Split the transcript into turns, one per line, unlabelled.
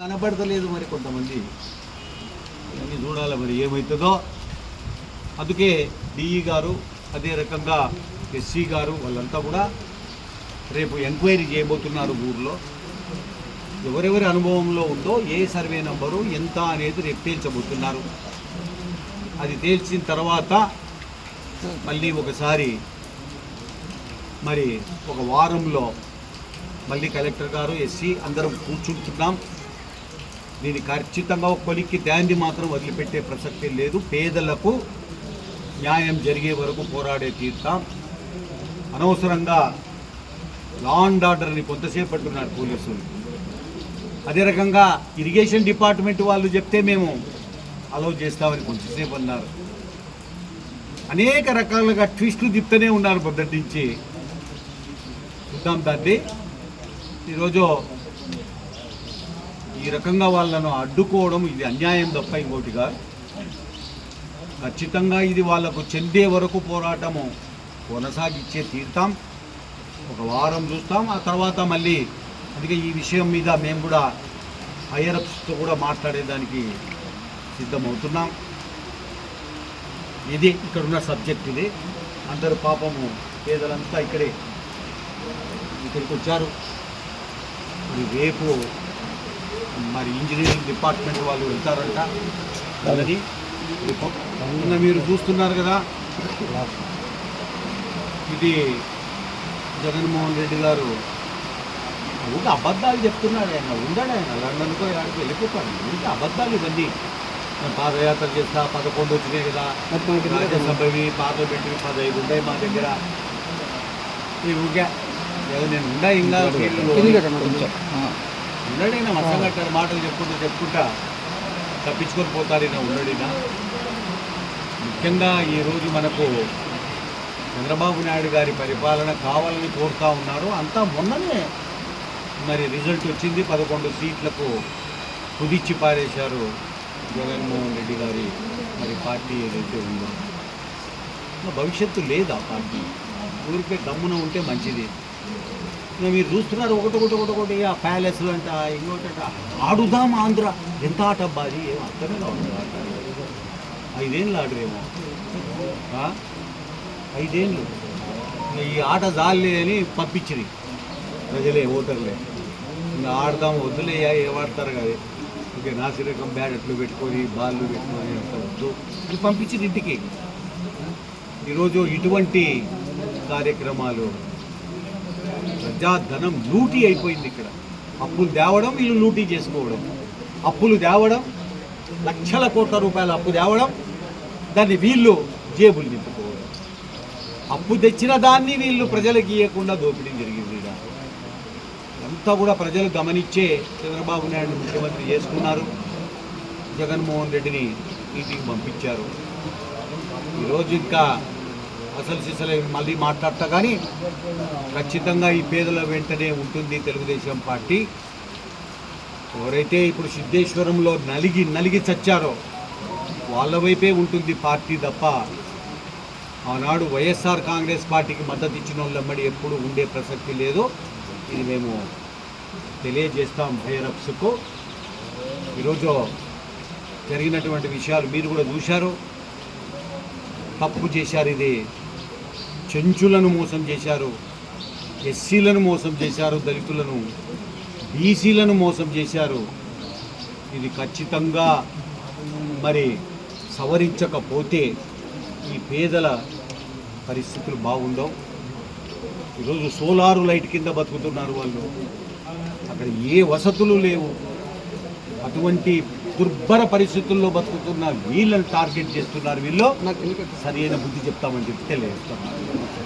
కనబడతలేదు మరి కొంతమంది. ఇవన్నీ చూడాలి మరి ఏమవుతుందో అందుకే డిఈ గారు అదే రకంగా ఎస్సీ గారు వాళ్ళంతా కూడా రేపు ఎంక్వైరీ చేయబోతున్నారు ఊర్లో. ఎవరెవరి అనుభవంలో ఉందో ఏ సర్వే నంబరు ఎంత అనేది రేపు తేల్చబోతున్నారు. అది తేల్చిన తర్వాత మళ్ళీ ఒకసారి మరి ఒక వారంలో మళ్ళీ కలెక్టర్ గారు ఎస్సీ అందరం కూర్చుంటున్నాం. దీన్ని ఖచ్చితంగా ఒక కొలిక్కి దాన్ని మాత్రం వదిలిపెట్టే ప్రసక్తి లేదు. పేదలకు న్యాయం జరిగే వరకు పోరాడే తీర్థం. అనవసరంగా లా అండ్ ఆర్డర్ని కొంతసేపు పట్టుకున్నారు పోలీసులు. అదే రకంగా ఇరిగేషన్ డిపార్ట్మెంట్ వాళ్ళు చెప్తే మేము అలౌ చేస్తామని కొంతసేపు అన్నారు. అనేక రకాలుగా ట్విస్టులు తిప్పుతూనే ఉన్నారు మొదటి నుంచి. చూద్దాం దాన్ని. ఈరోజు ఈ రకంగా వాళ్ళను అడ్డుకోవడం ఇది అన్యాయం తప్ప ఇంకోటిగా ఖచ్చితంగా ఇది వాళ్ళకు చెందే వరకు పోరాటము కొనసాగించే తీర్థం ఒక వారం చూస్తాం. ఆ తర్వాత మళ్ళీ అందుకే ఈ విషయం మీద మేము కూడా హైయరప్స్తో కూడా మాట్లాడేదానికి సిద్ధమవుతున్నాం. ఇది ఇక్కడున్న సబ్జెక్ట్ ఇది. అందరూ పాపము పేదలంతా ఇక్కడే ఇక్కడికి వచ్చారు. రేపు మరి ఇంజనీరింగ్ డిపార్ట్మెంట్ వాళ్ళు వెళ్తారంట. నిన్న మీరు చూస్తున్నారు కదా. ఇది జగన్మోహన్ రెడ్డి గారు ఊరికి అబద్ధాలు చెప్తున్నాడు ఆయన. ఉండడు ఆయన. లండన్కో ఇలాంటికి వెళ్ళిపోతాడు. ఊరికి అబద్ధాలు ఇవన్నీ. నేను పాదయాత్ర చేస్తా పదకొండు వచ్చినాయి కదా. రాజ్యసభవి పార్లమెంట్వి పదహైదు ఉన్నాయి మా దగ్గర. ఈ ఊరికే నేను ఉండా ఇంకా ఉండడైనా మసంగట్టారు మాటలు చెప్పుకుంటూ చెప్పుకుంటా తప్పించుకొని పోతారైనా ఉండడినా ముఖ్యంగా ఈరోజు మనకు చంద్రబాబు నాయుడు గారి పరిపాలన కావాలని కోరుతా ఉన్నారు. అంతా మొన్ననే మరి రిజల్ట్ వచ్చింది. పదకొండు సీట్లకు కుదిచ్చి పారేశారు జగన్మోహన్ రెడ్డి గారి మరి పార్టీ ఏదైతే ఉందో. భవిష్యత్తు లేదు ఆ పార్టీ. ఊరికే గమ్మున ఉంటే మంచిది. ఇంకా మీరు చూస్తున్నారు ఒకటి ఒకటి ఒకటి ఒకటి ఆ ప్యాలెస్లు అంట ఇంకోటంట ఆడుదాం ఆంధ్ర. ఎంత ఆట అబ్బా అది? ఏం అర్థమే కావాలి ఆట ఐదేళ్ళు ఆడరేమో. ఐదేళ్ళు. ఈ ఆట జాలేదని పంపించింది ప్రజలే ఓటర్లే. ఇంకా ఆడదాం వద్దులేయా ఏం ఆడతారు కదా. ఇక నాసిరకం బ్యాడెట్లు పెట్టుకొని బాళ్ళు పెట్టుకొని అంత వద్దు. ఇది పంపించింది ఇంటికి. ఈరోజు ఇటువంటి కార్యక్రమాలు ప్రజాధనం లూటీ అయిపోయింది ఇక్కడ. అప్పులు తేవడం వీళ్ళు లూటీ చేసుకోవడం. అప్పులు తేవడం లక్షల కోట్ల రూపాయల అప్పు తేవడం దాన్ని వీళ్ళు జేబులు నింపుకోవడం అప్పు తెచ్చిన దాన్ని వీళ్ళు ప్రజలకు ఇవ్వకుండా దోపిడీ జరిగింది అంతా కూడా ప్రజలు గమనించే చంద్రబాబు నాయుడు ముఖ్యమంత్రి చేసుకున్నారు. జగన్మోహన్ రెడ్డిని ఇంటికి పంపించారు. ఈరోజు ఇంకా అసలు సిసలు మళ్ళీ మాట్లాడతా కానీ ఖచ్చితంగా ఈ పేదల వెంటనే ఉంటుంది తెలుగుదేశం పార్టీ. ఎవరైతే ఇప్పుడు సిద్ధేశ్వరంలో నలిగి నలిగి చచ్చారో వాళ్ళ వైపే ఉంటుంది పార్టీ తప్ప. ఆనాడు వైఎస్ఆర్ కాంగ్రెస్ పార్టీకి మద్దతు ఇచ్చిన వాళ్ళమ్మడి ఎప్పుడు ఉండే ప్రసక్తి లేదు. ఇది మేము తెలియజేస్తాం భైరప్స్కు ఈరోజు జరిగినటువంటి విషయాలు మీరు కూడా చూశారు. తప్పు చేశారు ఇది. చెంచులను మోసం చేశారు ఎస్సీలను మోసం చేశారు దళితులను బీసీలను మోసం చేశారు. ఇది ఖచ్చితంగా మరి సవరించకపోతే ఈ పేదల పరిస్థితులు బాగుండవు. ఈరోజు సోలారు లైట్ కింద బతుకుతున్నారు వాళ్ళు. అక్కడ ఏ వసతులు లేవు. అటువంటి దుర్భర పరిస్థితుల్లో బతుకుతున్న వీళ్ళని టార్గెట్ చేస్తున్నారు వీళ్ళు. సరైన బుద్ధి చెప్తామని చెప్పి తెలియజేస్తున్నారు